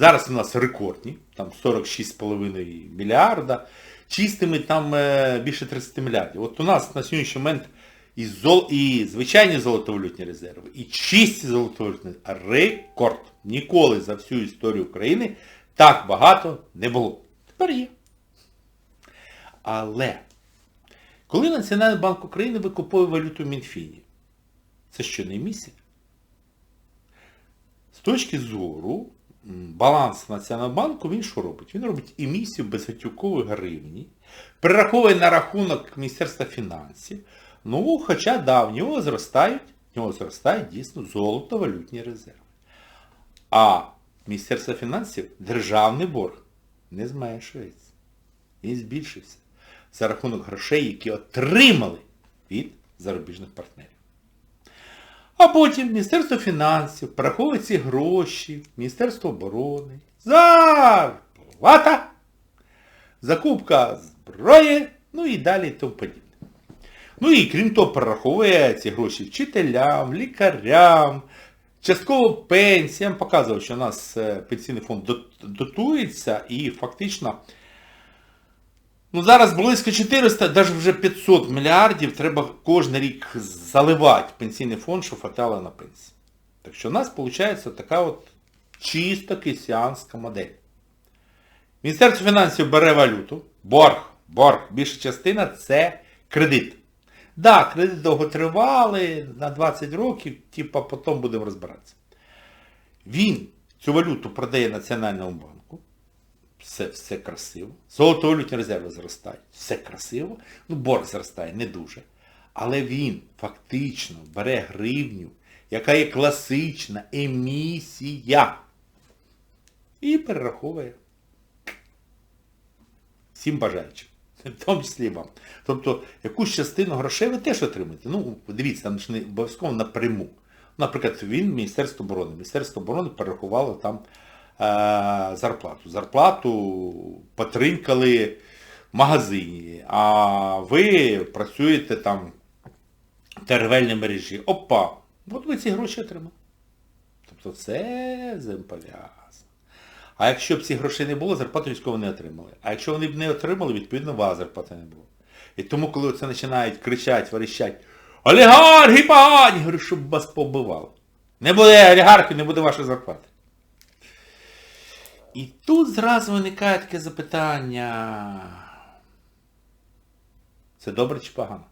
Зараз у нас рекордні, там 46,5 мільярда, чистими там е, більше 30 мільярдів. От у нас на сьогоднішній момент і, зол, і звичайні золотовалютні резерви, і чисті золотовалютні рекорд. Ніколи за всю історію України так багато не було. Тепер є. Але коли Національний банк України викуповує валюту в Мінфіні, це що не місія? З точки зору м, балансу Національного банку, він що робить? Він робить емісію безготівкової гривні, перераховує на рахунок Міністерства фінансів. Ну, хоча да, в нього зростають, в нього зростають дійсно золото-валютні резерви. А Міністерство фінансів державний борг не зменшується. Він збільшився за рахунок грошей, які отримали від зарубіжних партнерів. А потім Міністерство фінансів перераховує ці гроші Міністерство оборони. Зарплата, закупка зброї, ну і далі і тому подібне. Ну і крім того, перераховує ці гроші вчителям, лікарям, частково пенсіям. Показував, що у нас е, пенсійний фонд дотується і фактично Ну зараз близько 400, навіть вже 500 мільярдів треба кожен рік заливати пенсійний фонд, щоб хватало на пенсії. Так що у нас виходить така от чисто кисіанська модель. Міністерство фінансів бере валюту, борг, борг, більша частина це кредит. Да, кредит довготривалий, на 20 років, типа потім будемо розбиратися. Він цю валюту продає Національному банку все, все красиво. Золотовалютні резерви зростають, все красиво. Ну, борг зростає не дуже. Але він фактично бере гривню, яка є класична емісія. І перераховує всім бажаючим. В тому числі вам. Тобто якусь частину грошей ви теж отримаєте. Ну, дивіться, там ж не обов'язково напряму. Наприклад, він Міністерство оборони. Міністерство оборони перерахувало там зарплату. Зарплату потринкали в магазині, а ви працюєте там в торговельній мережі. Опа! От ви ці гроші отримали. Тобто це взаємопов'язано. А якщо б ці грошей не було, зарплату військово не отримали. А якщо вони б не отримали, відповідно, вас зарплати не було. І тому, коли це починають кричати, верещать, олігархи погані, говорю, щоб вас побивали. Не буде олігархів, не буде вашої зарплати. І тут зразу виникає таке запитання. Це добре чи погано?